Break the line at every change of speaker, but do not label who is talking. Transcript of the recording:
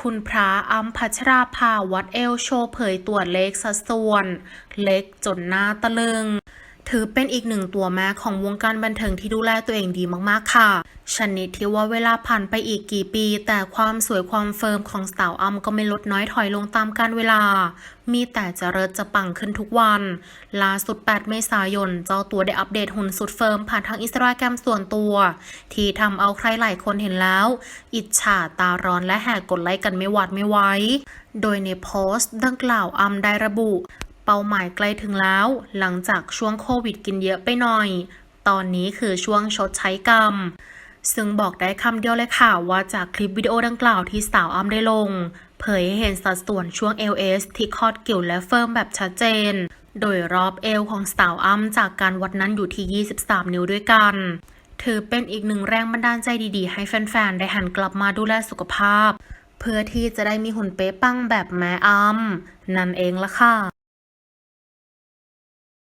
คุณพระอัมพัชราภาวัดเอลโชว์เผยตัวเลขสัดส่วน เล็กจนหน้าตะลึง ถือเป็นอีกหนึ่งตัวแม่ของวงการบันเทิงที่ดูแลตัวเองดีมากๆค่ะ ชนิดที่ว่าเวลาผ่านไปอีกกี่ปี แต่ความสวยความเฟิร์มของสาวอ้ำก็ไม่ลดน้อยถอยลงตามกาลเวลา มีแต่จะเริศจะปังขึ้นทุกวัน ล่าสุด 8 เมษายน เจ้าตัวได้อัปเดตหุ่นสุดเฟิร์มผ่านทางอินสตาแกรมส่วนตัว ที่ทำเอาใครหลายคนเห็นแล้ว อิจฉาตาร้อนและแหกกดไลค์กันไม่หวาดไม่ไหวโดยในโพสต์ดังกล่าวอ้ำได้ระบุ เป้าหมายใกล้ถึงแล้ว หลังจากช่วงโควิดกินเยอะไปหน่อย ตอนนี้คือช่วงชดใช้กรรม ซึ่งบอกได้คำเดียวเลยค่ะว่าจากคลิปวิดีโอดังกล่าวที่สาวอ้ำได้ลง เผยให้เห็นสัดส่วนช่วง LS ที่คอดกิ่วและเฟิร์มแบบชัดเจน โดยรอบเอวของสาวอ้ำจากการวัดนั้นอยู่ที่ 23 นิ้วด้วยกันถือเป็นอีกหนึ่งแรงบันดาลใจดีๆ ให้แฟนๆ ได้หันกลับมาดูแลสุขภาพ เพื่อที่จะได้มีหุ่นเป๊ะปังแบบแม่อ้ำนั่นเองละค่ะ